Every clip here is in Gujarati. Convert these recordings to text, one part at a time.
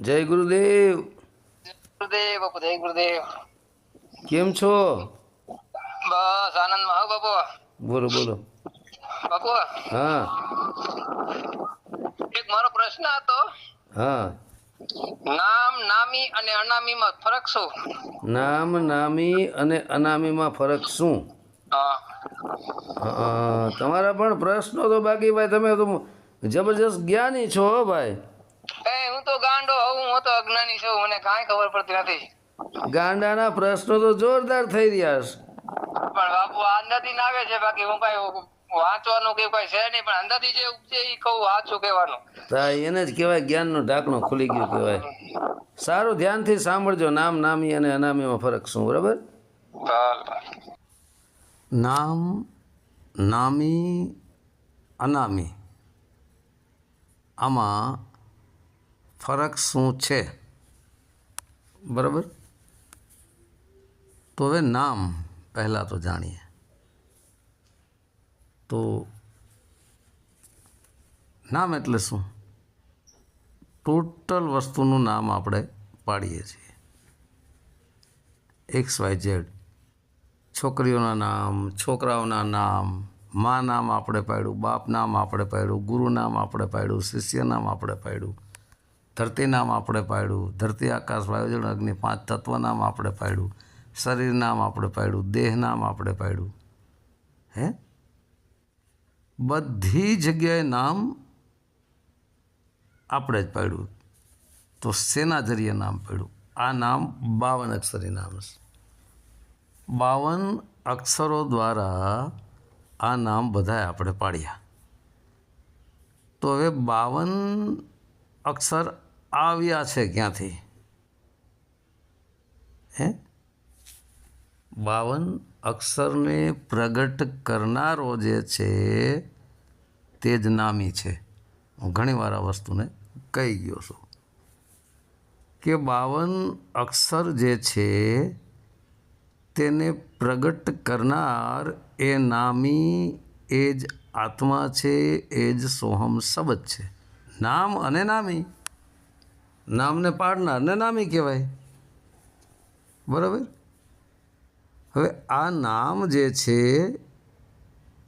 જય ગુરુદેવ. ગુરુદેવ બાપુ જય ગુરુદેવ. કેમ છો? બસ આનંદમાં માં બાપુ. બોલો બોલો. બાપુ. હા. એક મારો પ્રશ્ન હતો. હા. નામ નામી અને અનામીમાં ફરક શું? નામ નામી અને અનામીમાં ફરક શું? તમારા પણ પ્રશ્નો તો બાકી ભાઈ તમે તો જબરજસ્ત જ્ઞાની છો ભાઈ. હું તો ગાંડો હું હું તો અજ્ઞાની છું મને કાંઈ ખબર પડતી નથી. ગાંડાના પ્રશ્નો તો જોરદાર થઈ રહ્યા છે. પણ બાપુ આ અંદરથી નાવે છે બાકી હું કઈ વાંચવાનું કે કઈ છે નહીં પણ અંદરથી જે ઉપજે એ કહું વાંચું કહેવાનું. હા એને જ કહેવાય જ્ઞાનનું ઢાંકણું ખુલી ગયું કહેવાય. સારું ધ્યાનથી સાંભળજો નામ નામી અને અનામીમાં ફરક શું બરાબર. નામ નામી અનામી. આમાં ફરક શું છે? બરાબર? તો હવે નામ પહેલાં તો જાણીએ. તો નામ એટલે શું? ટોટલ વસ્તુનું નામ આપણે પાડીએ છીએ. X, Y, Z. છોકરીઓના નામ, છોકરાઓના નામ, મા નામ આપણે પાડ્યું, બાપ નામ આપણે પાડ્યું, ગુરુ નામ આપણે પાડ્યું, શિષ્ય નામ આપણે પાડ્યું. ધરતી નામ આપણે પાડ્યું, ધરતી આકાશ વાયુજળ અગ્નિ પાંચ તત્વ નામ આપણે પાડ્યું, શરીર નામ આપણે પાડ્યું, દેહ નામ આપણે પાડ્યું. હે? બધી જગ્યાએ નામ આપણે જ પાડ્યું. તો સેના જરીએ નામ પાડ્યું? આ નામ બાવન અક્ષરી નામ છે. બાવન અક્ષરો દ્વારા આ નામ બધાએ આપણે પાડ્યા. તો હવે બાવન અક્ષર આવ્યા છે ક્યાંથી? હે? બાવન અક્ષરને પ્રગટ કરનારો જે છે તે જ નામી છે. હું ઘણીવાર આ વસ્તુને કહી ગયો છું. કે બાવન અક્ષર જે છે તેને પ્રગટ કરનાર એ નામી એ જ આત્મા છે, એ જ સોહમ શબ્દ છે. નામ અને નામી. નામને પાડનારને નામી કહેવાય. બરાબર? હવે આ નામ જે છે,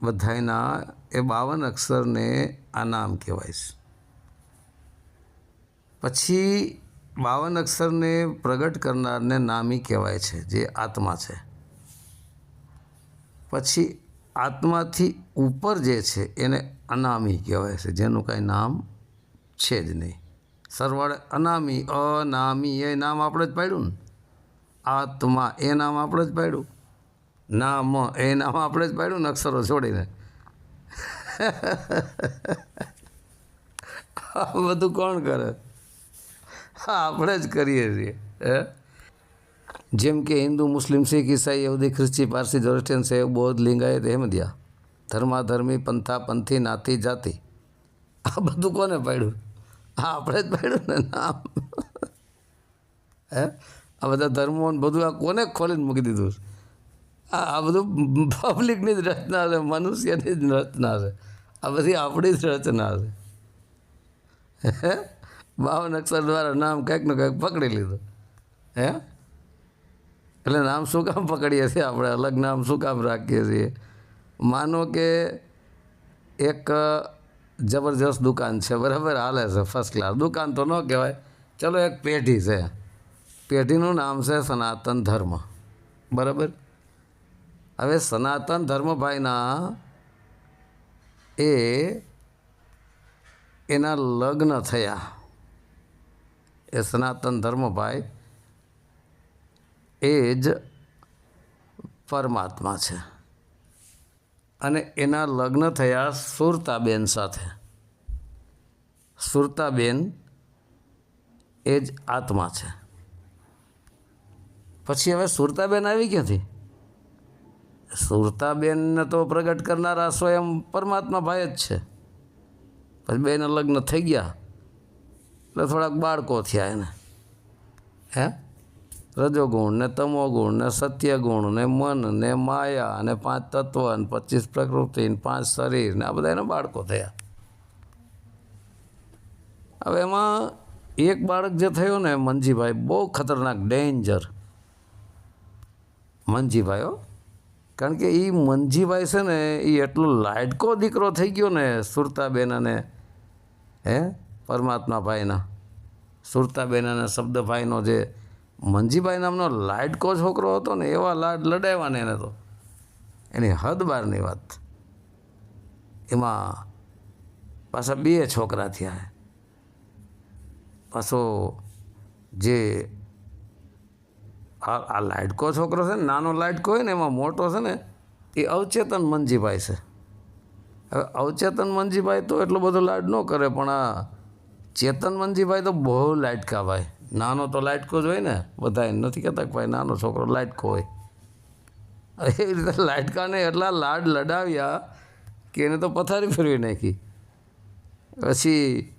બધાયના એ બાવન અક્ષરને આ નામ કહેવાય છે. પછી બાવન અક્ષરને પ્રગટ કરનારને નામી કહેવાય છે, જે આત્મા છે. પછી આત્માથી ઉપર જે છે, એને અનામી કહેવાય છે, જેનું કાંઈ નામ છે જ નહીં. સરવાળે અનામી અનામી, એ નામ આપણે જ પાડ્યું ને. આત્મા, એ નામ આપણે જ પાડ્યું. નામ, એ નામ આપણે જ પાડ્યું ને અક્ષરો છોડીને. બધું કોણ કરે? હા, આપણે જ કરીએ છીએ, હે? જેમ કે હિન્દુ, મુસ્લિમ, શીખ, ઈસાઈ, યહૂદી, ખ્રિસ્તી, પારસી જોરસ્ટિયન સેવ, બૌદ્ધ લિંગાયત અહેમદિયા ધર્માધર્મી, પંથા, પંથી, નાતી, જાતિ. આ બધું કોને પાડ્યું? હા આપણે જ પાડ્યું ને નામ. હે? આ બધા ધર્મો બધું આ કોને ખોલીને મૂકી દીધું છે? આ આ બધું પબ્લિકની જ રચના છે, મનુષ્યની જ રચના છે. આ બધી આપણી જ રચના છે. હે? બાવન અક્ષર દ્વારા નામ કંઈક ને કંઈક પકડી લીધું. હે? એટલે નામ શું કામ પકડીએ છીએ આપણે? અલગ નામ શું કામ રાખીએ છીએ? માનો કે એક જબરજસ્ત દુકાન છે, બરાબર? હાલે છે ફર્સ્ટ ક્લાસ દુકાન તો ન કહેવાય. ચલો, એક પેઢી છે. પેઢીનું નામ છે સનાતન ધર્મ. બરાબર? હવે સનાતન ધર્મભાઈના એ એના લગ્ન થયા. એ સનાતન ધર્મભાઈ એ જ પરમાત્મા છે. અને એના લગ્ન થયા સુરતાબેન સાથે. સુરતાબેન એ જ આત્મા છે. પછી હવે સુરતાબેન આવી ક્યાંથી? સુરતાબેનને તો પ્રગટ કરનારા સ્વયં પરમાત્મા ભાઈ જ છે. પછી બેના લગ્ન થઈ ગયા. એટલે થોડાક બાળકો થયા એને. હે? રજોગુણ ને તમોગુણ ને સત્યગુણ ને મન ને માયા ને પાંચ તત્વ ને પચીસ પ્રકૃતિ ને પાંચ શરીર ને આ બધા એના બાળકો થયા. હવે એમાં એક બાળક જે થયો ને મંજીભાઈ બહુ ખતરનાક ડેન્જર મંજીભાઈ હો. કારણ કે એ મંજીભાઈ છે ને એ એટલો લાડકો દીકરો થઈ ગયો ને સુરતાબેન અને હે પરમાત્મા ભાઈના સુરતાબેન અને શબ્દભાઈનો જે મંજીભાઈ નામનો લાડકો છોકરો હતો ને, એવા લાડ લડાવ્યા એને તો. એની હદ બહારની વાત. એમાં પાછા બે છોકરા થયા પાછો જે આ આ લાડકો છોકરો છે ને, નાનો લાડકો હોય ને, એમાં મોટો છે ને, એ અવચેતન મંજીભાઈ છે. હવે અવચેતન મંજીભાઈ તો એટલો બધો લાડ ન કરે, પણ આ ચેતન મંજીભાઈ તો બહુ લાડકા ભાઈ. નાનો તો લાઇટકો જ હોય ને બધા નથી કહેતા ભાઈ નાનો છોકરો લાડકો હોય. એ રીતે લાઇટકાને એટલા લાડ લડાવ્યા કે એને તો પથારી ફેરવી નાખી. પછી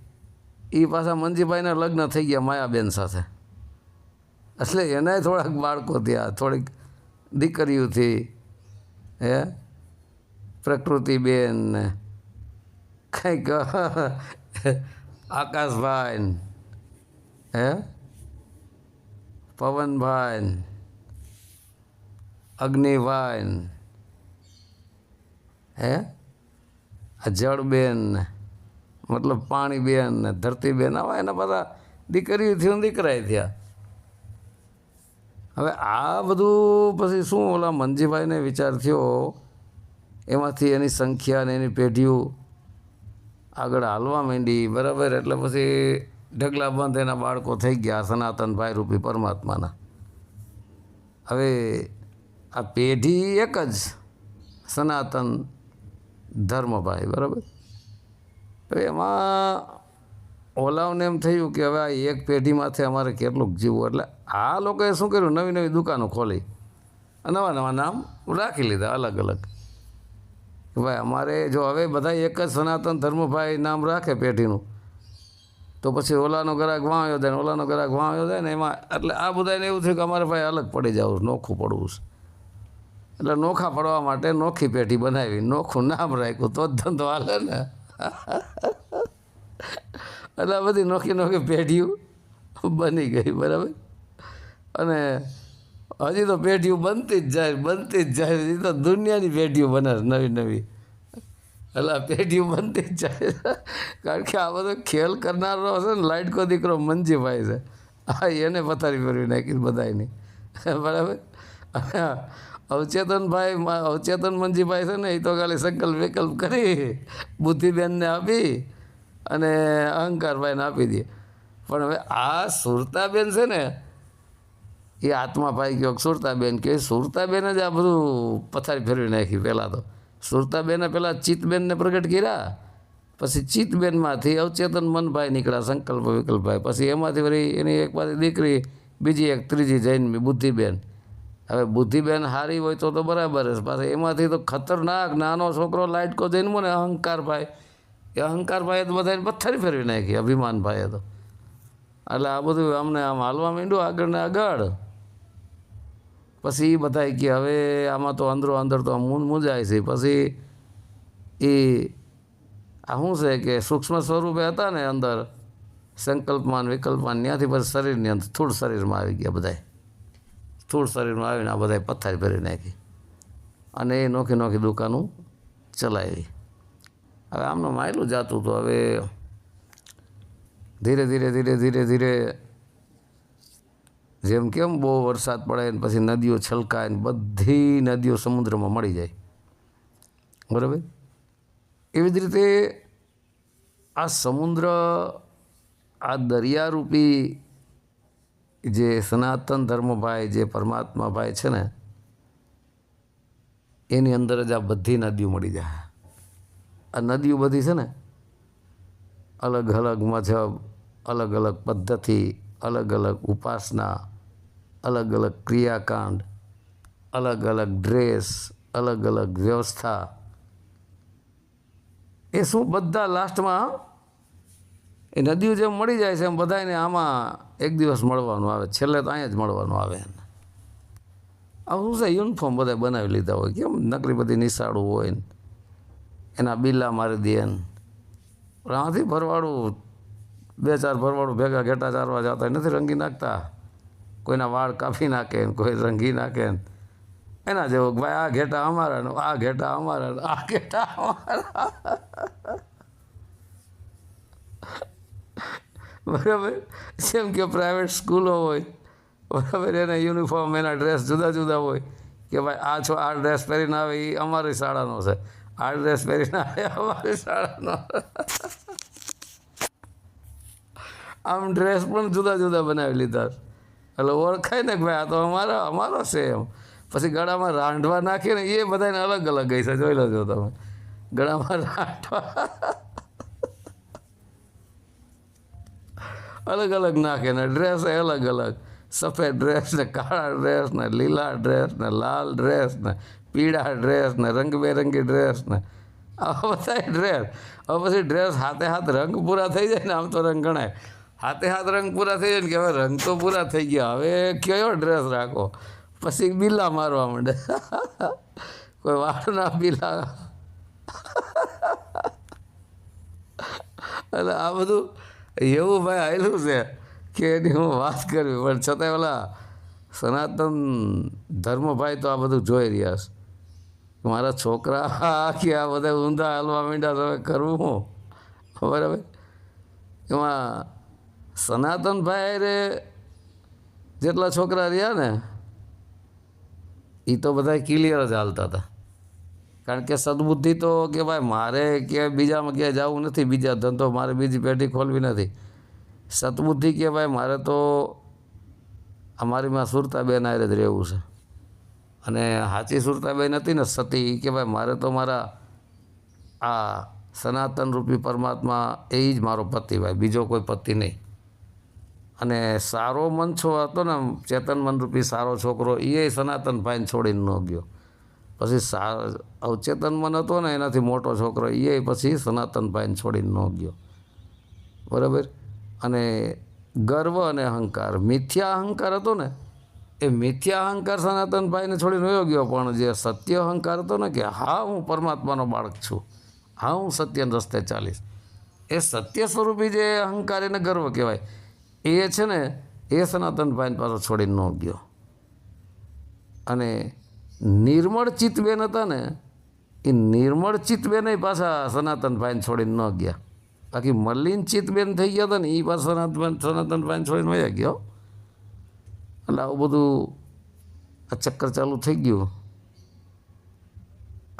એ પાછા મંજીભાઈના લગ્ન થઈ ગયા માયાબેન સાથે. એટલે એનાય થોડાક બાળકો થયા, થોડીક દીકરીઓથી હે? પ્રકૃતિબેન ને કંઈક આકાશભાઈ હે? પવનભાઈ, અગ્નિભાઈ, હે? આ જળબેન, મતલબ પાણીબેન ને ધરતીબેન, આવા એના બધા દીકરીઓથી થયું દીકરાએ થયા. હવે આ બધું પછી શું ઓલા મનજીભાઈને વિચાર થયો? એમાંથી એની સંખ્યા ને એની પેઢીઓ આગળ હાલવા માંડી, બરાબર? એટલે પછી ઢગલા બંધ એના બાળકો થઈ ગયા સનાતનભાઈ રૂપી પરમાત્માના. હવે આ પેઢી એક જ સનાતન ધર્મભાઈ, બરાબર? તો એમાં ઓલાઓને એમ થયું કે હવે આ એક પેઢીમાંથી અમારે કેટલુંક જીવવું, એટલે આ લોકોએ શું કર્યું? નવી નવી દુકાનો ખોલી નવા નવા નામ રાખી લીધા અલગ અલગ ભાઈ અમારે જો હવે બધા એક જ સનાતન ધર્મભાઈ નામ રાખે પેઢીનું તો પછી ઓલાનો ગ્રાહક વાવ્યો જાય ઓલાનો ગ્રાહક વાવ્યો જાય ને એમાં એટલે આ બધાને એવું થયું કે અમારે ભાઈ અલગ પડી જવું નોખું પડવું છે. એટલે નોખા પડવા માટે નોખી પેઢી બનાવી, નોખું નામ રાખ્યું, તો જ ધંધો હાલે ને. એટલે બધી નોખી નોખી પેઢીઓ બની ગઈ, બરાબર? અને હજી તો પેઢીઓ બનતી જ જાય, બનતી જ જાય, હજી તો દુનિયાની પેઢીઓ બને નવી નવી. એટલે પેઢી બનતી જાય કારણ કે આ બધો ખેલ કરનારો હશે ને લાઇટકો દીકરો મંજીભાઈ છે. હા, એને પથારી ફેરવી નાખી બધાની બરાબર? અવચેતનભાઈ, અવચેતન મંજીભાઈ છે ને એ તો ખાલી સંકલ્પ વિકલ્પ કરી, બુદ્ધિબેનને આપી અને અહંકારભાઈને આપી દે. પણ હવે આ સુરતાબેન છે ને, એ આત્મા પાઈ ગયો સુરતાબેન કે સુરતાબેન જ આ બધું પથારી ફેરવી નાખી પહેલાં તો. સુરતાબેને પહેલાં ચિત્તબેનને પ્રગટ કર્યા. પછી ચિત્તબેનમાંથી અવચેતન મનભાઈ નીકળ્યા, સંકલ્પ વિકલ્પભાઈ. પછી એમાંથી વળી એની એક પાછી દીકરી, બીજી એક, ત્રીજી જૈનમી બુદ્ધિબેન. હવે બુદ્ધિબેન હારી હોય તો તો બરાબર જ, પાછી એમાંથી તો ખતરનાક નાનો છોકરો લાઇટકો જઈને ને અહંકારભાઈ. એ અહંકારભાઈએ તો બધાને પથ્થરી ફેરવી નાખી, અભિમાનભાઈએ તો. એટલે આ બધું અમને આમ હાલવા માંડ્યું આગળ ને આગળ. પછી એ કે હવે આમાં તો અંદરો અંદર તો મૂંઝ મૂંઝાય છે. પછી એ આ શું છે કે સૂક્ષ્મ સ્વરૂપે હતા ને અંદર સંકલ્પમાં વિકલ્પમાં ત્યાંથી પછી શરીરની અંદર સ્થૂળ શરીરમાં આવી ગયા બધાય. સ્થૂળ શરીરમાં આવીને આ બધાય પથ્થર ભરી નાખી. અને એ નોખી નોખી દુકાનો ચલાવી. હવે આમનું માયલું જાતું હતું હવે ધીરે ધીરે ધીરે ધીરે ધીરે જેમ કેમ બહુ વરસાદ પડે ને પછી નદીઓ છલકાય ને બધી નદીઓ સમુદ્રમાં મળી જાય. બરાબર? એવી જ રીતે આ સમુદ્ર, આ દરિયારૂપી જે સનાતન ધર્મભાઈ, જે પરમાત્માભાઈ છે ને, એની અંદર જ આ બધી નદીઓ મળી જાય. આ નદીઓ બધી છે ને, અલગ અલગ મજહબ અલગ અલગ પદ્ધતિ, અલગ અલગ ઉપાસના અલગ અલગ ક્રિયાકાંડ અલગ અલગ ડ્રેસ અલગ અલગ વ્યવસ્થા. એ શું બધા લાસ્ટમાં? એ નદીઓ જેમ મળી જાય છે એમ બધાને આમાં એક દિવસ મળવાનું આવે. છેલ્લે તો અહીંયા જ મળવાનું આવે એને. આ શું છે? યુનિફોર્મ બધા બનાવી લીધા હોય. કેમ નકરી બધી નિશાળું હોય ને? એના બિલ્લા મારી દે ને આથી ભરવાડું, બે ચાર ભરવાડું ભેગા ઘેટા ચારવા જતા નથી, રંગી નાખતા. કોઈના વાળ કાપી નાખે કોઈ રંગી નાખે એના જેવો ભાઈ આ ઘેટા અમારાનો આ ઘેટા અમારા આ ઘેટા અમારા. બરાબર? જેમ કે પ્રાઇવેટ સ્કૂલો હોય, બરાબર? એના યુનિફોર્મ એના ડ્રેસ જુદા જુદા હોય. કે ભાઈ આ છો, આ ડ્રેસ પહેરીને આવે એ અમારી શાળાનો છે. આ ડ્રેસ પહેરીને આવે અમારી શાળાનો આમ ડ્રેસ પણ જુદા જુદા બનાવી લીધા એટલે ઓળખાય ને કે ભાઈ આ તો અમારો અમારો છે એમ. પછી ગળામાં રાંડવા નાખીએ ને એ બધાને અલગ અલગ ગઈ છે. જોઈ લેજો તમે. ગળામાં રાંડવા અલગ અલગ નાખે ને ડ્રેસ અલગ અલગ. સફેદ ડ્રેસ ને કાળા ડ્રેસ ને લીલા ડ્રેસ ને લાલ ડ્રેસ ને પીળા ડ્રેસ ને રંગબેરંગી ડ્રેસ ને. આવા બધા ડ્રેસ હવે પછી ડ્રેસ હાથે હાથ રંગ પૂરા થઈ જાય ને આમ તો રંગ ગણાય. હાથે હાથ રંગ પૂરા થઈ જાય ને કે હવે રંગ તો પૂરા થઈ ગયા, હવે કયો ડ્રેસ રાખો? પછી બિલ્લા મારવા માંડે. કોઈ વાળના બિલ્લા એટલે આ બધું એવું ભાઈ આવેલું છે કે એની હું વાત કરવી, પણ છતાંય ઓલા સનાતન ધર્મભાઈ તો આ બધું જોઈ રહ્યા છે. મારા છોકરા કે આ બધા ઊંધા હાલવા માંડ્યા હવે કરવું હું? બરાબર એમાં સનાતનભાઈ રે જેટલા છોકરા રહ્યા ને એ તો બધા ક્લિયર જ હાલતા હતા. કારણ કે સદબુદ્ધિ તો કે ભાઈ મારે કે બીજામાં ક્યાંય જવું નથી, બીજા ધંધો મારે બીજી પેઢી ખોલવી નથી. સદબુદ્ધિ કે ભાઈ મારે તો અમારીમાં સુરતાબેન આરે જ રહેવું છે. અને સાચી સુરતાબેન હતી ને, સતી કે ભાઈ મારે તો મારા આ સનાતન રૂપી પરમાત્મા એ જ મારો પતિ ભાઈ, બીજો કોઈ પતિ નહીં. અને સારો મનછો હતો ને ચેતન મનરૂપી સારો છોકરો એ સનાતન ભાઈને છોડીને ન ગયો. પછી સા, અવચેતન મન હતો ને એનાથી મોટો છોકરો એ પછી સનાતન ભાઈને છોડીને ન ગયો. બરાબર? અને ગર્વ અને અહંકાર, મિથ્યા અહંકાર હતો ને, એ મિથ્યા અહંકાર સનાતનભાઈને છોડીને વયો ગયો, પણ જે સત્ય અહંકાર હતો ને કે હા, હું પરમાત્માનો બાળક છું. હા, હું સત્યના રસ્તે ચાલીશ. એ સત્ય સ્વરૂપી જે અહંકાર એને ગર્વ કહેવાય. એ છે ને, એ સનાતનભાઈને પાછો છોડીને ન ગયો. અને નિર્મળ ચિત્તબેન હતા ને, એ નિર્મળ ચિત્તબેન પાછા સનાતનભાઈને છોડીને ન ગયા. બાકી મલિન ચિત્તબેન થઈ ગયા હતા ને એ પાછા સનાતન સનાતનભાઈને છોડીને વયા ગયો એટલે આવું બધું આ ચક્કર ચાલુ થઈ ગયું.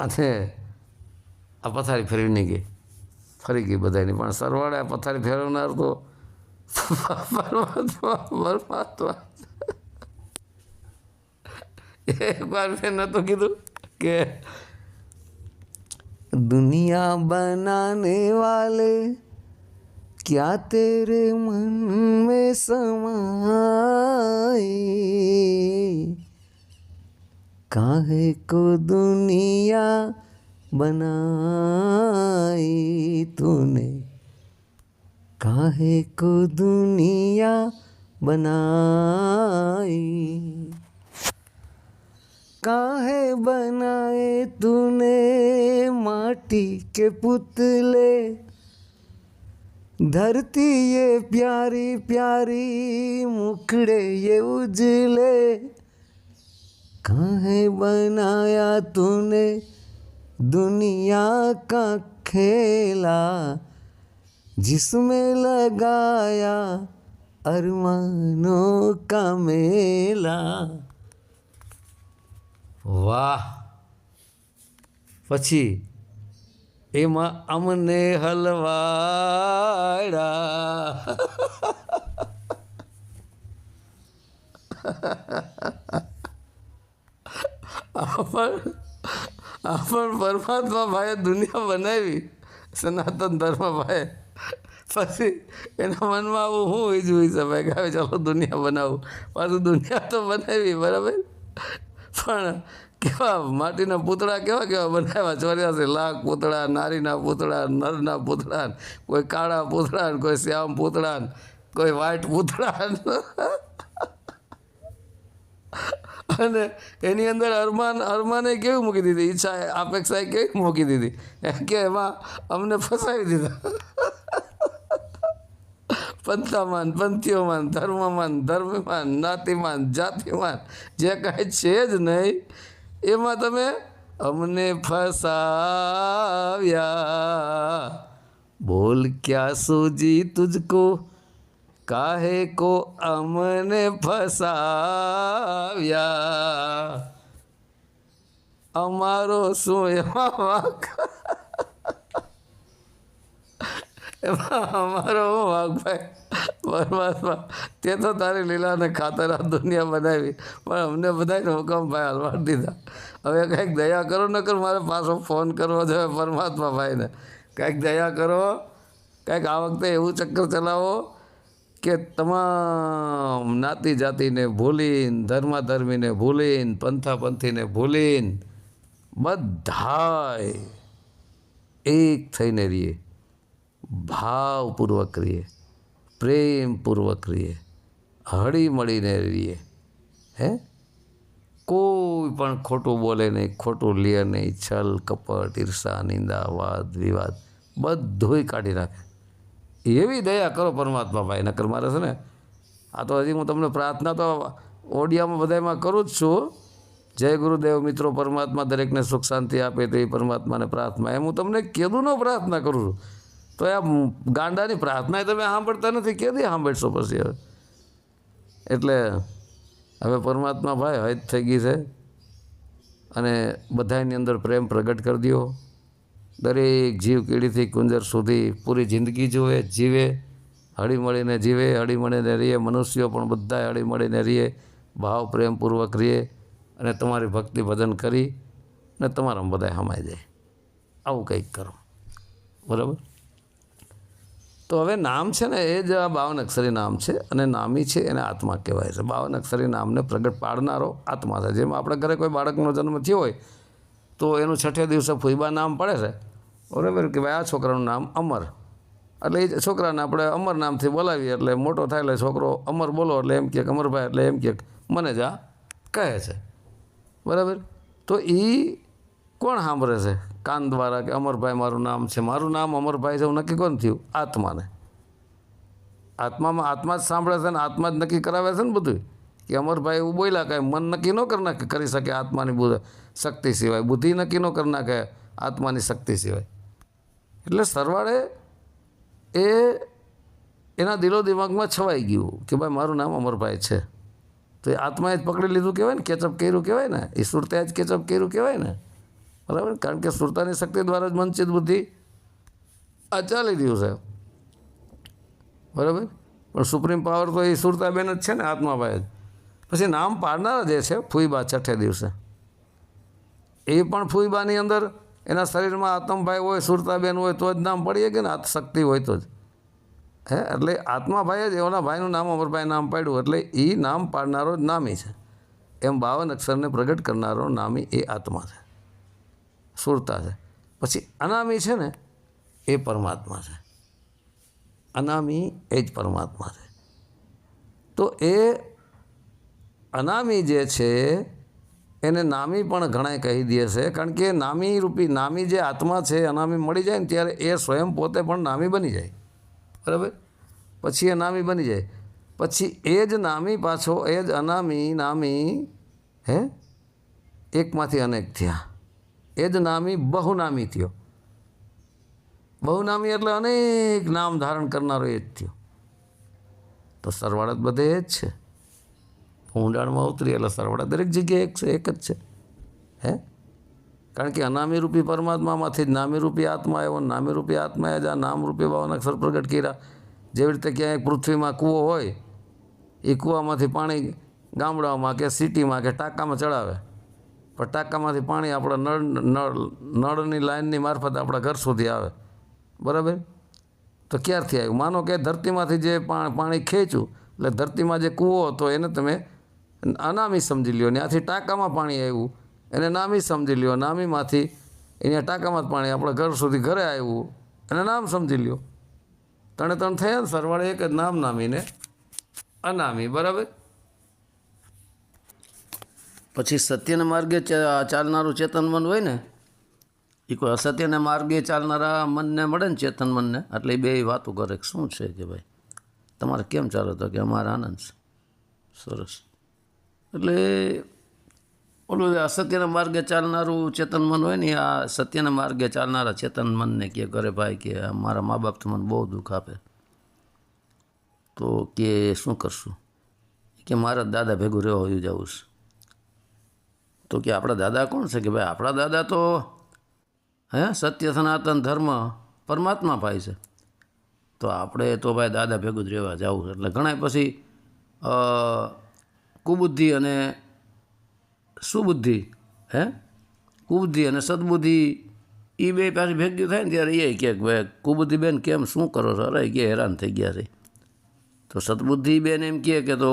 અને આ પથારી ફેરવી નહીં ગઈ. ફરી ગઈ બધાની પણ સરવાળે આ પથારી ફેરવનાર તો परमात्मा परमात्मा एक बार फिर न तो किधर के दुनिया बनाने वाले क्या तेरे मन में समाए? काहे को दुनिया बनाई तूने? काहे को दुनिया बनाई? काहे बनाए तूने माटी के पुतले? धरती ये प्यारी प्यारी, मुखड़े ये उजले। काहे बनाया तूने दुनिया का खेला? जिसमें लगाया अरमानों का मेला વાહ પછી એમાં અમને હલવાડા આ પણ આ પણ પરમાત્મા ભાઈએ દુનિયા બનાવી સનાતન ધર્મ ભાઈએ પછી એના મનમાં આવું હું એ જોઈ શકાય કે હવે ચાલો દુનિયા બનાવું. પાછું દુનિયા તો બનાવી, બરાબર? પણ કેવા માટીના પૂતળા કેવા કેવા બનાવ્યા? ચોર્યાસી લાખ પૂતળા, નારીના પૂતળા, નરના પૂતળા, કોઈ કાળા પૂતળા, કોઈ શ્યામ પૂતળા, કોઈ વ્હાઈટ પૂતળા. અને એની અંદર અરમાન, અરમાને કેવી મૂકી દીધી? ઈચ્છા, અપેક્ષાએ કેવી મૂકી દીધી? કે એમાં અમને ફસાવી દીધા. પંથામાન, પંથીઓમાન, ધર્મમાન ધર્મમાન નાતિમાન જાતિમાન, જે કાંઈ છે જ નહીં, એમાં તમે અમને ફસાવ્યા. બોલ, ક્યાં સુજી તુજકો કાહે કો અમને ફસાવ્યા? અમારો શું એમાં એમાં અમારો હું વાઘભાઈ પરમાત્મા, તે તો તારી લીલાને ખાતર આ દુનિયા બનાવી. પણ અમને બધાને હુકમ ભાઈ હલવાડ દીધા. હવે કંઈક દયા કરો ન કર મારે પાછો ફોન કરવો જોઈએ પરમાત્મા ભાઈને. કંઈક દયા કરો, કંઈક આ વખતે એવું ચક્કર ચલાવો કે તમામ નાતી જાતિને ભૂલીને, ધર્માધર્મીને ભૂલીને, પંથાપંથીને ભૂલીને, બધાય એક થઈને રહીએ. ભાવપૂર્વક રહીએ. પ્રેમપૂર્વક રહીએ. હળી મળીને રહીએ. હે? કોઈ પણ ખોટું બોલે નહીં, ખોટું લે નહીં. છલ, કપટ, ઈર્ષા, નિંદા, વાદ, વિવાદ બધુંય કાઢી નાખે. એવી દયા કરો પરમાત્મા ભાઈ, નકર મારે છે ને, આ તો હજી હું તમને પ્રાર્થના તો ઓડિયામાં બધામાં કરું જ છું. જય ગુરુદેવ મિત્રો, પરમાત્મા દરેકને સુખ શાંતિ આપે તેવી પરમાત્માને પ્રાર્થના. એમ હું તમને કેદુનો પ્રાર્થના કરું છું. તો આ ગાંડાની પ્રાર્થના તમે સાંભળતા નથી, કેદી સાંભળશો પછી હવે? એટલે હવે પરમાત્મા ભાઈ હજ થઈ ગઈ છે. અને બધાની અંદર પ્રેમ પ્રગટ કરી દો દરેક જીવ કીડીથી કુંજર સુધી પૂરી જિંદગી જુએ, જીવે હળી મળીને જીવે હળી મળીને રહીએ. મનુષ્યો પણ બધા હળી મળીને રહીએ, ભાવ પ્રેમપૂર્વક રહીએ અને તમારી ભક્તિ ભજન કરી ને તમારામાં બધા સમાઈ જાય. આવું કંઈક કરો. બરાબર? તો હવે નામ છે ને, એ જ આ બાવન અક્ષરી નામ છે અને નામી છે એને આત્મા કહેવાય છે. બાવન અક્ષરી નામને પ્રગટ પાડનારો આત્મા છે. જેમ આપણે ઘરે કોઈ બાળકનો જન્મ થયો હોય તો એનું છઠ્ઠે દિવસે ફૂઈબા નામ પડે છે. બરાબર? કે ભાઈ આ છોકરાનું નામ અમર. એટલે એ છોકરાને આપણે અમર નામથી બોલાવીએ એટલે મોટો થાય એટલે છોકરો અમર બોલો એટલે એમ કે અમરભાઈ એટલે એમ કે મને જ આ કહે છે. બરાબર? તો એ કોણ સાંભળે છે? કાન દ્વારા કે અમરભાઈ મારું નામ છે. મારું નામ અમરભાઈ છે એવું નક્કી કોણ થયું? આત્માને. આત્મામાં આત્મા જ સાંભળે છે ને આત્મા જ નક્કી કરાવે છે ને બધું કે અમરભાઈ એવું બોલ્યા કે મન નક્કી ન કરી નાખે, કરી શકે આત્માની શક્તિ સિવાય. બુદ્ધિ નક્કી ન કરી નાખે, આત્માની શક્તિ સિવાય. એટલે સરવાળે એ એના દિલો દિમાગમાં છવાઈ ગયું કે ભાઈ મારું નામ અમરભાઈ છે. તો એ આત્માએ જ પકડી લીધું કહેવાય ને, કેચઅપ કર્યું કહેવાય ને, એ સુરતે જ કેચઅપ કર્યું કહેવાય ને. બરાબર? કારણ કે સુરતાની શક્તિ દ્વારા જ મનચિત બુદ્ધિ આ ચાલી રહ્યું છે. બરાબર? પણ સુપ્રીમ પાવર તો એ સુરતાબેન જ છે ને, આત્માભાઈ જ. પછી નામ પાડનારા જે છે, ફૂઈબા છઠ્ઠે દિવસે. એ પણ ફૂઈબાની અંદર એના શરીરમાં આત્મભાઈ હોય, સુરતાબેન હોય, તો જ નામ પડીએ કે ને શક્તિ હોય તો જ. હે, એટલે આત્માભાઈએ જ, એઓના ભાઈનું નામ, અમરભાઈ નામ પાડ્યું, એટલે એ નામ પાડનારો જ નામી છે. એમ બાવન અક્ષરને પ્રગટ કરનારો નામી એ આત્મા છે. સુરતા છે. પછી અનામી છે ને, એ પરમાત્મા છે. અનામી એ જ પરમાત્મા છે. તો એ અનામી જે છે, એને નામી પણ ઘણાય કહી દે છે. કારણ કે નામી રૂપી, નામી જે આત્મા છે, અનામી મળી જાય ને ત્યારે એ સ્વયં પોતે પણ નામી બની જાય. બરાબર? પછી એ નામી બની જાય. પછી એ જ નામી પાછો, એ જ અનામી, નામી, હે? એકમાંથી અનેક થયા. એ જ નામી બહુનામી થયો. બહુનામી એટલે અનેક નામ ધારણ કરનારો એ જ થયો. તો સરવાળા બધે જ છે. ઊંડાણમાં ઉતરી એટલે સરવાળા દરેક જગ્યાએ એક છે, એક જ છે. હે? કારણ કે અનામી રૂપી પરમાત્મામાંથી જ નામી રૂપી આત્મા આવ્યો નામી રૂપી આત્માએ જ આ નામ રૂપી બાવન અક્ષર પ્રગટ કર્યા. જેવી રીતે ક્યાંય પૃથ્વીમાં કૂવો હોય, એ કૂવામાંથી પાણી ગામડાઓમાં કે સિટીમાં કે ટાંકામાં ચડાવે. પણ ટાંકામાંથી પાણી આપણા નળ નળ, નળની લાઇનની મારફત આપણા ઘર સુધી આવે. બરાબર? તો ક્યારથી આવ્યું? માનો કે ધરતીમાંથી જે પાણી ખેંચ્યું, એટલે ધરતીમાં જે કૂવો હતો, એને તમે અનામી સમજી લ્યો ત્યાંથી ટાંકામાં પાણી આવ્યું એને નામી સમજી લ્યો, નામીમાંથી અહીંયા ટાંકામાં જ પાણી આપણા ઘર સુધી ઘરે આવ્યું એને નામ સમજી લ્યો. ત્રણે ત્રણ થયા ને સરવાળે એક જ નામ નામીને અનામી, બરાબર? પછી સત્યના માર્ગે ચાલનારું ચેતન મન હોય ને એ કોઈ અસત્યના માર્ગે ચાલનારા મનને મળે ને ચેતન મનને, એટલે એ બે વાતો કરે. શું છે કે ભાઈ? તમારે કેમ ચાલો તો કે અમારા આનંદ છે. સરસ. એટલે ઓલું અસત્યના માર્ગે ચાલનારું ચેતન મન હોય ને, આ સત્યના માર્ગે ચાલનારા ચેતન મનને કે કરે ભાઈ, કે મારા મા બાપ તો મને બહુ દુઃખ આપે. તો કે, શું કરશું? કે, મારા દાદા ભેગું રહેવા હોય જવું છે. તો કે, આપણા દાદા કોણ છે? કે, ભાઈ, આપણા દાદા તો, હે, સત્ય, સનાતન ધર્મ પરમાત્મા ભાઈ છે. તો આપણે તો, ભાઈ, દાદા ભેગું જ રહેવા જવું એટલે ઘણા પછી કુબુદ્ધિ અને સુબુદ્ધિ, હે? કુબુદ્ધિ અને સદબુદ્ધિ એ બે પાછી ભેગ્યું થાય ને ત્યારે એ કહે કે ભાઈ, કુબુદ્ધિ બેન કેમ શું કરો છો? અરે કે હેરાન થઈ ગયા છે. તો સદબુદ્ધિ બેન એમ કહે કે, તો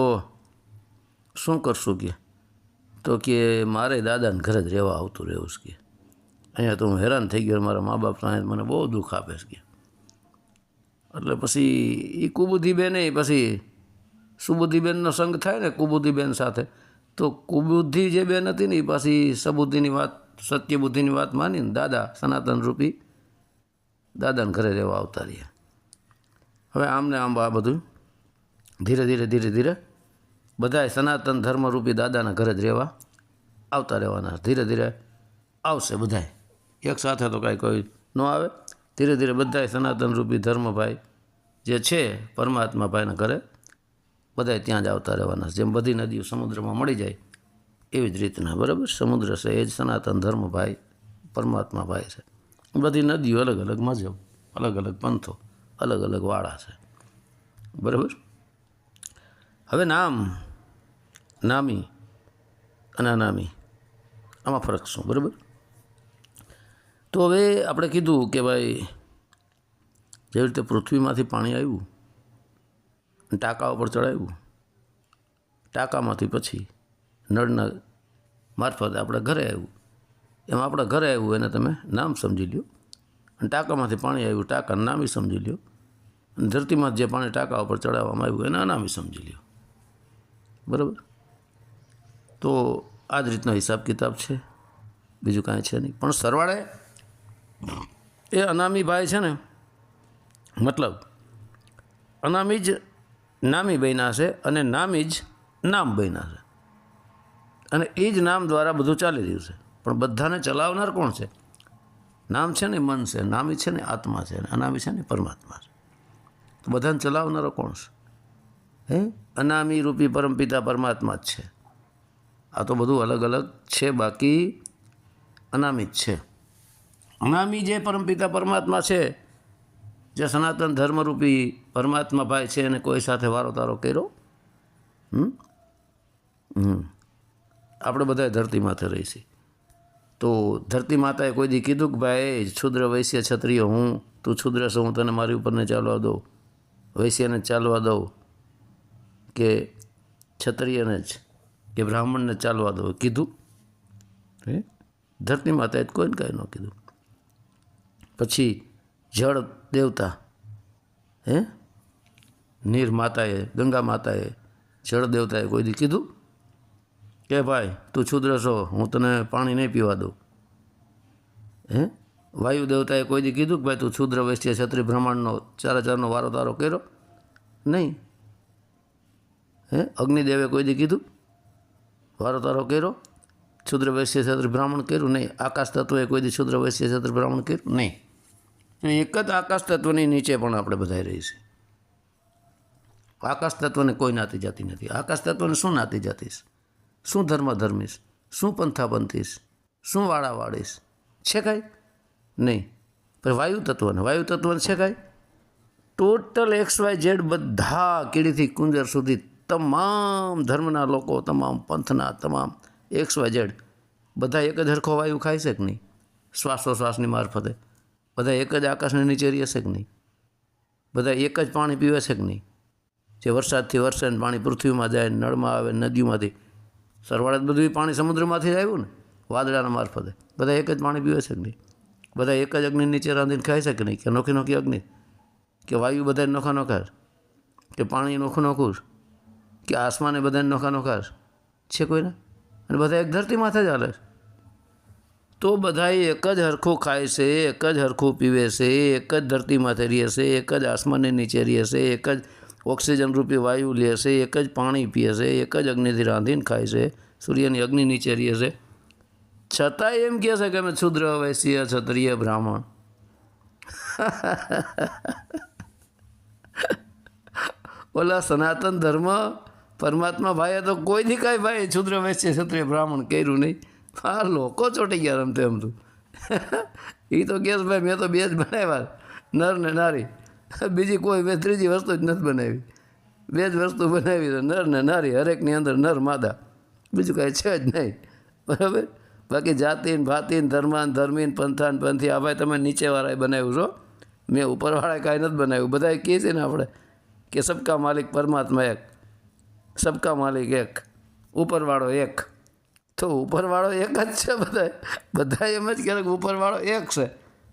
શું કરશું કે? તો કે, મારે દાદાને ઘરે જ રહેવા આવતું રહેવું છે કે. અહીંયા તો હું હેરાન થઈ ગયો, મારા મા બાપ સાહેબ મને બહુ દુઃખ આપે છે કે. એટલે પછી એ કુબુદ્ધિ બેને પછી સુબુદ્ધિબેનનો સંગ થાય ને કુબુદ્ધિબેન સાથે, તો કુબુદ્ધિ જે બેન હતી ને એ પાછી સબુદ્ધિની વાત સત્ય બુદ્ધિની વાત માનીને દાદા સનાતન રૂપી દાદાને ઘરે રહેવા આવતા રહ્યા. હવે આમને આમ આ બધું ધીરે ધીરે ધીરે ધીરે બધાય સનાતન ધર્મરૂપી દાદાના ઘરે જ રહેવા આવતા રહેવાના. ધીરે ધીરે આવશે બધાય. એક સાથે તો કાંઈ કોઈ ન આવે. ધીરે ધીરે બધાય સનાતન રૂપી ધર્મભાઈ જે છે પરમાત્મા ભાઈના ઘરે બધાય ત્યાં જ આવતા રહેવાના છે. જેમ બધી નદીઓ સમુદ્રમાં મળી જાય, એવી જ રીતના, બરાબર? સમુદ્ર છે, એ જ સનાતન ધર્મ ભાઈ પરમાત્મા ભાઈ છે. બધી નદીઓ અલગ અલગ મજબ અલગ અલગ પંથો, અલગ અલગ વાળા છે. બરાબર? હવે નામ, નામી અને અનામી, આમાં ફરક શું, બરાબર? તો હવે આપણે કીધું કે ભાઈ, જેવી રીતે પૃથ્વીમાંથી પાણી આવ્યું ટાંકા ઉપર ચડાવ્યું. ટાંકામાંથી પછી નળના મારફત આપણે ઘરે આવ્યું. એમાં આપણે ઘરે આવ્યું એને તમે નામ સમજી લ્યો. અને ટાંકામાંથી પાણી આવ્યું ટાંકા નામી સમજી લ્યો. અને ધરતીમાં જે પાણી ટાંકા ઉપર ચડાવવામાં આવ્યું એને અનામી સમજી લ્યો. બરાબર? તો આ જ રીતનો હિસાબ કિતાબ છે. બીજું કાંઈ છે નહીં. પણ સરવાળે એ અનામી ભાઈ છે ને, મતલબ અનામી જ નામી બન્યા છે અને નામી જ નામ બન્યા છે. અને એ જ નામ દ્વારા બધું ચાલી રહ્યું છે. પણ બધાને ચલાવનાર કોણ છે? નામ છે ને મન છે, નામી છે ને આત્મા છે અને અનામી છે ને પરમાત્મા છે. તો બધાને ચલાવનારો કોણ છે? હે? અનામી રૂપી પરમપિતા પરમાત્મા જ છે. આ તો બધું અલગ અલગ છે, બાકી અનામી જ છે. અનામી જે પરમપિતા પરમાત્મા છે જે સનાતન ધર્મરૂપી પરમાત્મા ભાઈ છે એને કોઈ સાથે વારો તારો કર્યો? હમ? હમ. આપણે બધા ધરતી માથે રહીશી તો ધરતી માતાએ કોઈ દી કીધું કે ભાઈ છુદ્ર વૈશ્ય ક્ષત્રિય હું તું છુદ્ર છું હું તને મારી ઉપરને ચાલવા દઉં. વૈશ્યને ચાલવા દઉં કે ક્ષત્રિયને જ કે બ્રાહ્મણને ચાલવા દો કીધું. હે? ધરતી માતાએ કોઈને કાંઈ ન કીધું. પછી જળ દેવતા. હે? નીર માતાએ, ગંગા માતાએ, જળ દેવતાએ કોઈ દી કીધું? કે ભાઈ, તું છુદ્ર છો, હું તને પાણી નહીં પીવા દઉં. હે? વાયુ દેવતાએ કોઈ દી કીધું કે ભાઈ, તું છુદ્ર વૈશ્ય છત્રી બ્રહ્માંડનો ચારે ચારનો વારો તારો કર્યો? નહીં. હે? અગ્નિદેવે કોઈ દી કીધું? વારો તારો કર્યો? છુદ્ર વૈશ્ય ક્ષત્રિય બ્રાહ્મણ કર્યું? નહીં. આકાશ તત્વએ કોઈ દી શુદ્ર વૈશ્ય ક્ષત્રિય બ્રાહ્મણ કર્યું? નહીં. એક જ આકાશ તત્વની નીચે પણ આપણે બધાય રહી છે. આકાશ તત્વને કોઈ નાતી જાતી નથી. આકાશ તત્વને શું નાતી જાતીશ શું ધર્મ ધર્મીશ? શું પંથા પંથીશ? શું વાળા વાળીશ? છે કાંઈ? નહીં. પણ વાયુ તત્વને વાયુ તત્વને છે કાંઈ? ટોટલ એક્સ વાય ઝેડ બધા કીડીથી કુંજર સુધી તમામ ધર્મના લોકો, તમામ પંથના, તમામ એક્સ વાય ઝેડ બધા એક જ હરખો વાયુ ખાય છે કે નહીં? શ્વાસોશ્વાસની મારફતે. બધા એક જ આકાશની નીચે રહે છે કે નહીં? બધા એક જ પાણી પીવે છે કે નહીં? જે વરસાદથી વરસે ને પાણી પૃથ્વીમાં જાય નળમાં આવે નદીમાંથી. સરવાળે બધું પાણી સમુદ્રમાંથી જ આવ્યું ને, વાદળાના મારફતે. બધા એક જ પાણી પીવે છે કે નહીં? બધા એક જ અગ્નિ નીચે રાંધીને ખાય છે કે નહીં? કે નોખી નોખી અગ્નિ? કે વાયુ બધાને નોખા નોખા કે પાણી નોખું નોખું કે આસમાને બધાને નોખા નોખા છે? કોઈને? અને બધા એક ધરતી માથે જ હાલે છે. તો બધા એક જ હરખું ખાય છે એક જ હરખું પીવે છે એક જ ધરતી માથે રહે છે એક જ આસમાનની નીચે રહે છે એક જ ઓક્સિજન રૂપી વાયુ લે છે એક જ પાણી પીએ છે એક જ અગ્નિથી રાંધીને ખાય છે સૂર્યની અગ્નિ નીચે રહે છે છતાંય એમ કહે છે કે અમે શુદ્ર વૈશ્ય ક્ષત્રિય બ્રાહ્મણ ઓલા સનાતન ધર્મ પરમાત્મા ભાઈએ તો કોઈથી કાંઈ ભાઈ શુદ્ર વૈશ્ય ક્ષત્રિય બ્રાહ્મણ કર્યું નહીં આ લોકો ચોટી ગયા રમતે એમ તું એ તો કહે ભાઈ, મેં તો બે જ બનાવ્યા. નર ને નારી. બીજી કોઈ, મેં ત્રીજી વસ્તુ જ નથી બનાવી. બે જ વસ્તુ બનાવી નર ને નારી. હરેકની અંદર નર, માદા. બીજું કાંઈ છે જ નહીં. બરાબર? બાકી જાતિન, ભાતિન, ધર્માન, ધર્મીન, પંથાન, પંથી, આ ભાઈ તમે નીચેવાળાએ બનાવ્યું છો. મેં ઉપરવાળાએ કાંઈ નથી બનાવ્યું. બધાએ કહે છે ને આપણે કે સબકા માલિક પરમાત્મા એક, સબકા માલિક એક, ઉપરવાળો એક. તો ઉપરવાળો એક જ છે બધા બધા એમ જ ક્યારેક ઉપરવાળો એક છે.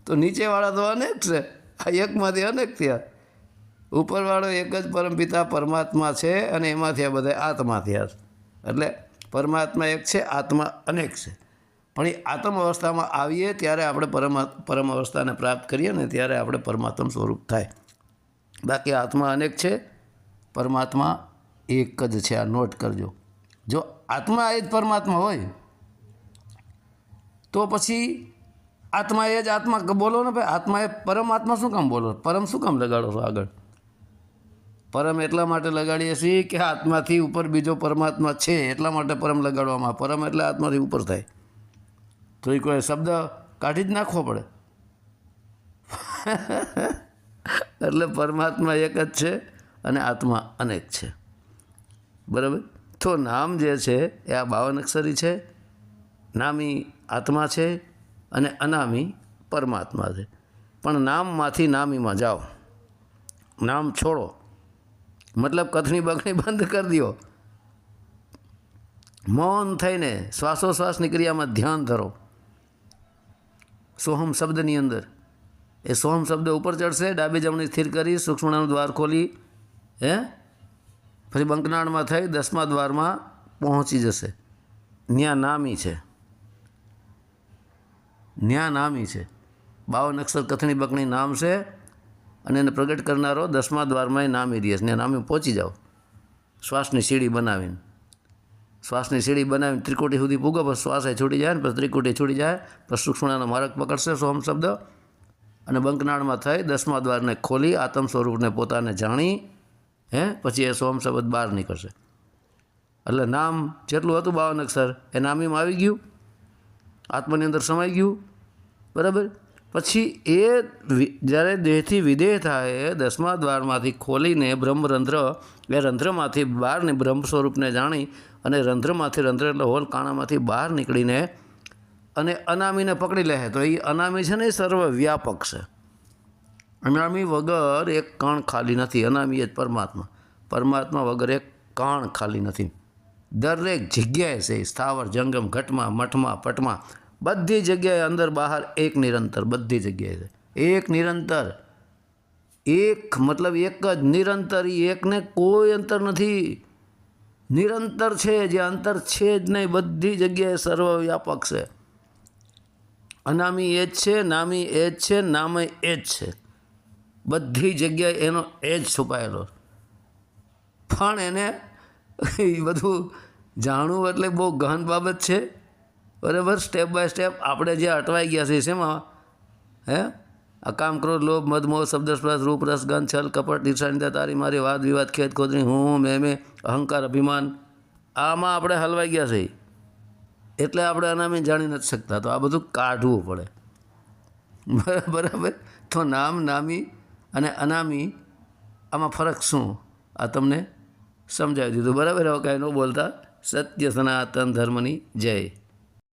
તો નીચેવાળા તો અનેક છે. આ એકમાંથી અનેક થયા. ઉપરવાળો એક જ પરમપિતા પરમાત્મા છે અને એમાંથી આ બધા આત્મા થયા છે. એટલે પરમાત્મા એક છે, આત્મા અનેક છે. પણ એ આત્મ અવસ્થામાં આવીએ ત્યારે આપણે પરમા પરમ અવસ્થાને પ્રાપ્ત કરીએ ને ત્યારે આપણે પરમાત્મ સ્વરૂપ થાય. બાકી આત્મા અનેક છે, પરમાત્મા એક જ છે. આ નોટ કરજો. જો આત્મા એ જ પરમાત્મા હોય. તો પછી આત્મા એ જ આત્મા બોલો ને ભાઈ, આત્મા એ પરમાત્મા શું કામ બોલો? પરમ શું કામ લગાડો છો આગળ? પરમ એટલા માટે લગાડીએ છીએ કે આત્માથી ઉપર બીજો પરમાત્મા છે, એટલા માટે પરમ લગાડવામાં. પરમ એટલે આત્માથી ઉપર થાય. તો એ કોઈ શબ્દ કાઢી જ નાખવો પડે. એટલે પરમાત્મા એક જ છે અને આત્મા અનેક છે. બરાબર? તો નામ જે છે એ આ બાવન અક્ષરી છે. નામી આત્મા છે અને અનામી પરમાત્મા છે. પણ નામમાંથી નામીમાં જાઓ. નામ છોડો. મતલબ કથણી બખણી બંધ કરી દો. મૌન થઈને શ્વાસોશ્વાસની ક્રિયામાં ધ્યાન ધરો. સોહમ શબ્દની અંદર. એ સોહમ શબ્દ ઉપર ચડશે, ડાબી જમણી સ્થિર કરી સૂક્ષ્મણાનું દ્વાર ખોલી, હે? ફરી બંકનાળમાં થઈ દસમા દ્વારમાં પહોંચી જશે. ન્યા નામી છે. ન્યા નામી છે. બાવન અક્ષર કથણી બકણી નામ છે અને એને પ્રગટ કરનારો દસમા દ્વારમાં એ નામી રહે છે. ને નામી પહોંચી જાઓ. શ્વાસની સીડી બનાવીને. શ્વાસની સીડી બનાવીને ત્રિકોટી સુધી પૂગો પછી શ્વાસ એ છૂટી જાય ને પછી ત્રિકોટી છૂટી જાય, પછી સૂક્ષ્મણાનો માર્ગ પકડશે સોમ શબ્દ. અને બંકનાળમાં થઈ દસમા દ્વારને ખોલી આત્મ સ્વરૂપને પોતાને જાણી હે? પછી એ સોમ શબ્દ બહાર નીકળશે. એટલે નામ જેટલું હતું બાવન અક્ષર, એ નામીમાં આવી ગયું. આત્માની અંદર સમાઈ ગયું. બરાબર? પછી એ જ્યારે દેહથી વિદેહ થાય એ દસમા દ્વારમાંથી ખોલીને બ્રહ્મરંધ્ર, એ રંધ્રમાંથી બહારની બ્રહ્મ સ્વરૂપને જાણી અને રંધ્રમાંથી રંધ્ર એટલે હોલ કાણામાંથી બહાર નીકળીને અને અનામીને પકડી લે. તો એ અનામી છે ને એ સર્વવ્યાપક છે. અનામી વગર એક કણ ખાલી નથી, અનામી એ જ પરમાત્મા. પરમાત્મા વગર એક કણ ખાલી નથી. દરેક જગ્યાએ છે, સ્થાવર, જંગમ, ઘટમાં, મઠમાં, પટમાં, બધી જગ્યાએ અંદર બહાર એક નિરંતર, બધી જગ્યાએ છે. એક નિરંતર. એક મતલબ એક જ નિરંતર એ એકને કોઈ અંતર નથી. નિરંતર છે જે અંતર છે જ નહીં, બધી જગ્યાએ સર્વવ્યાપક છે. અનામી એ જ છે, નામી એ જ છે, નામય એ જ છે. બધી જગ્યાએ એનો એ જ છુપાયેલો. પણ એને એ બધું જાણવું એટલે બહુ ગહન બાબત છે. બરાબર સ્ટેપ બાય સ્ટેપ આપણે જે અટવાઈ ગયા છે શેમાં હે? આ કામ ક્રોધ લોભ મદમોહ શબ્દસ્પર્શ રૂપ, રસ, ગંધ, છલ, કપટ નિશાનતા તારી, મારી, વાદ, વિવાદ ખેત ખોદરી હું મેં મેં, અહંકાર, અભિમાન, આમાં આપણે હલવાઈ ગયા છે. એટલે આપણે અનામી જાણી નથી શકતા. તો આ બધું કાઢવું પડે. બરાબર તો નામ, નામી અને અનામી, આમાં ફરક શું? આ તમને સમજાવી દીધું. બરાબર? હવે કાંઈ ન બોલતા. સત્ય સનાતન ધર્મની જય.